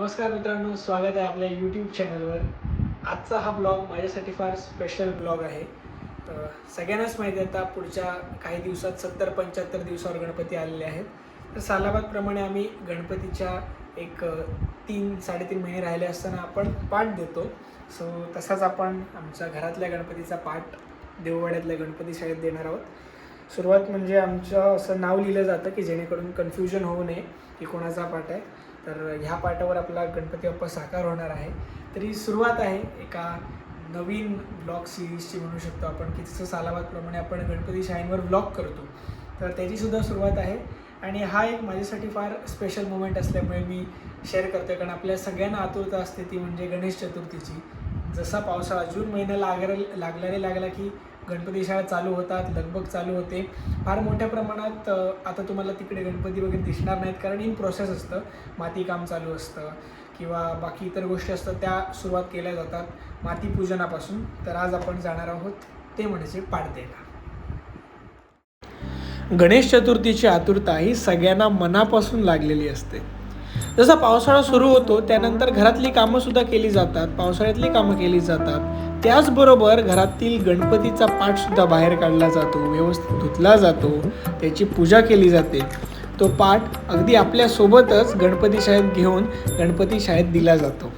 नमस्कार मित्रांनो स्वागत आहे आपल्या यूट्यूब चॅनलवर आजचा हा ब्लॉग माझ्यासाठी फार स्पेशल ब्लॉग आहे. सगळ्यांनाच माहिती आहे आता पुढच्या काही दिवसात सत्तर पंच्याहत्तर दिवसावर गणपती आलेले आहेत. तर सालाबादप्रमाणे आम्ही गणपतीच्या एक तीन साडेतीन महिने राहिले असताना आपण पाठ देतो. सो तसाच आपण आमच्या घरातल्या गणपतीचा पाठ देववाड्यातल्या गणपती शाळेत देणार आहोत. सुरुवात म्हणजे आमचं असं नाव लिहिलं जातं की जेणेकरून कन्फ्युजन होऊ नये की कोणाचा पाठ आहे. तर ह्या पाठावर आपला गणपती बाप्पा साकार होणार आहे. तरी सुरुवात आहे एका नवीन ब्लॉग सिरीजची म्हणू शकतो आपण की जसं सालाबादप्रमाणे आपण गणपती शाळेंवर ब्लॉग करतो. तर त्याचीसुद्धा सुरुवात आहे. आणि हा एक माझ्यासाठी फार स्पेशल मोमेंट असल्यामुळे मी शेअर करतो कारण आपल्या सगळ्यांना आतुरता असते ती म्हणजे गणेश चतुर्थीची. जसा पावसाळा जून महिना लागला लागल्याने लागला की गणपती शाळा चालू होतात लगबग चालू होते. फार मोठ्या प्रमाणात आता तुम्हाला तिकडे गणपती वगैरे दिसणार नाहीत कारण इन प्रोसेस असतं. माती काम चालू असतं किंवा बाकी इतर गोष्टी असतात त्या सुरुवात केल्या जातात मातीपूजनापासून तर आज आपण जाणार आहोत ते म्हणजे पाडदेला. गणेश चतुर्थीची आतुरता ही सगळ्यांना मनापासून लागलेली असते. जसा पावसाळा सुरू होतो त्यानंतर घरातली कामं सुद्धा केली जातात पावसाळ्यातली कामं केली जातात. त्याचबरोबर घरातील गणपतीचा पाठ सुद्धा बाहेर काढला जातो व्यवस्थित धुतला जातो त्याची पूजा केली जाते. तो पाठ अगदी आपल्यासोबतच गणपती शाळेत घेऊन गणपती शाळेत दिला जातो.